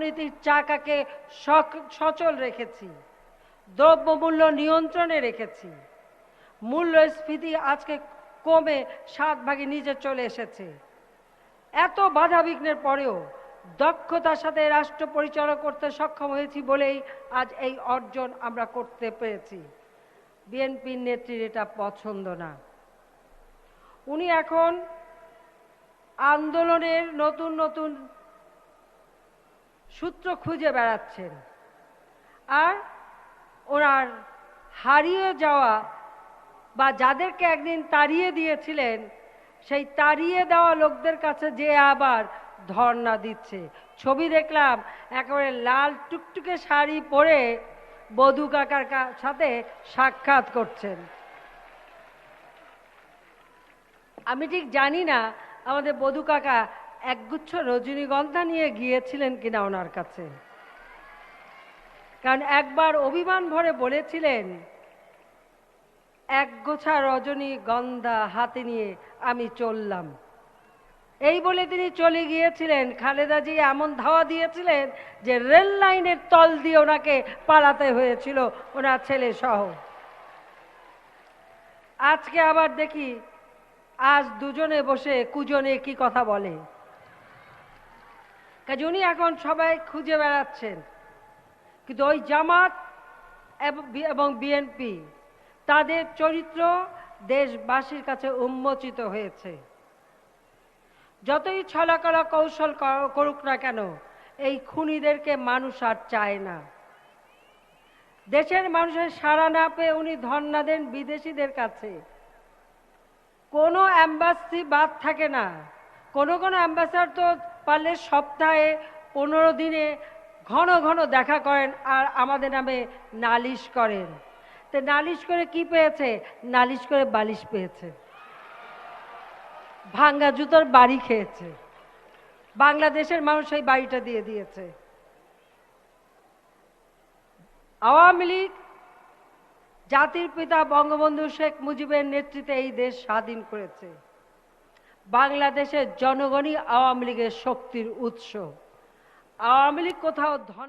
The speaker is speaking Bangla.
অর্থনীতির চাকাকে সচল রেখেছি, দ্রব্যমূল্য নিয়ন্ত্রণে রেখেছি। মূল্যস্ফীতি আজকে কমে সাত ভাগে নিচে চলে এসেছে। এত বাধা বিঘ্নের পরেও দক্ষতার সাথে রাষ্ট্র পরিচালনা করতে সক্ষম হয়েছি বলেই আজ এই অর্জন আমরা করতে পেরেছি। বিএনপির নেত্রীর এটা পছন্দ না। উনি এখন আন্দোলনের নতুন নতুন সূত্র খুঁজে বেড়াচ্ছেন। আর ওনার হারিয়ে যাওয়া বা যাদেরকে একদিন তাড়িয়ে দিয়েছিলেন, সেই তাড়িয়ে দেওয়া লোকদের কাছে যে আবার ধর্ণা দিচ্ছে। ছবি দেখলাম, একেবারে লাল টুকটুকে শাড়ি পরে বধু কাকার সাথে সাক্ষাৎ করছেন। আমি ঠিক জানি না, আমাদের বধু কাকা একগুচ্ছ রজনীগন্ধা নিয়ে গিয়েছিলেন কিনা ওনার কাছে। কারণ একবার অভিমান ভরে বলেছিলেন এক গোছা রজনীগন্ধা হাতে নিয়ে আমি চললাম। এই বলে তিনি চলে গিয়েছিলেন। খালেদা জি এমন ধাওয়া দিয়েছিলেন যে রেল লাইনের তল দিয়ে ওনাকে পালাতে হয়েছিল ওনার ছেলে সহ। আজকে আবার দেখি, আজ দুজনে বসে কুজনে কি কথা বলে। কাজে উনি এখন সবাই খুঁজে বেড়াচ্ছেন। কিন্তু ওই জামাত এবং বিএনপি তাদের চরিত্র দেশবাসীর কাছে উন্মোচিত হয়েছে। যতই ছলাকলা কৌশল করুক না কেন, এই খুনিদেরকে মানুষ আর চায় না। দেশের মানুষের সাড়া না পেয়ে উনি ধর্ণা দেন বিদেশিদের কাছে। কোনো অ্যাম্বাসি বাদ থাকে না। কোনো কোনো অ্যাম্বাসার তো পারলে সপ্তাহে পনেরো দিনে ঘন ঘন দেখা করেন আর আমাদের নামে নালিশ করেন। তো নালিশ করে কি পেয়েছে? নালিশ করে বালিশ পেয়েছে। ভাঙ্গা জুতোর বাড়ি খেয়েছে। বাংলাদেশের মানুষ এই বাড়িটা দিয়ে দিয়েছে। আওয়ামী লীগ, জাতির পিতা বঙ্গবন্ধু শেখ মুজিবের নেতৃত্বে এই দেশ স্বাধীন করেছে। বাংলাদেশের জনগণই আওয়ামী লীগের শক্তির উৎস। আওয়ামী লীগ কোথাও ধন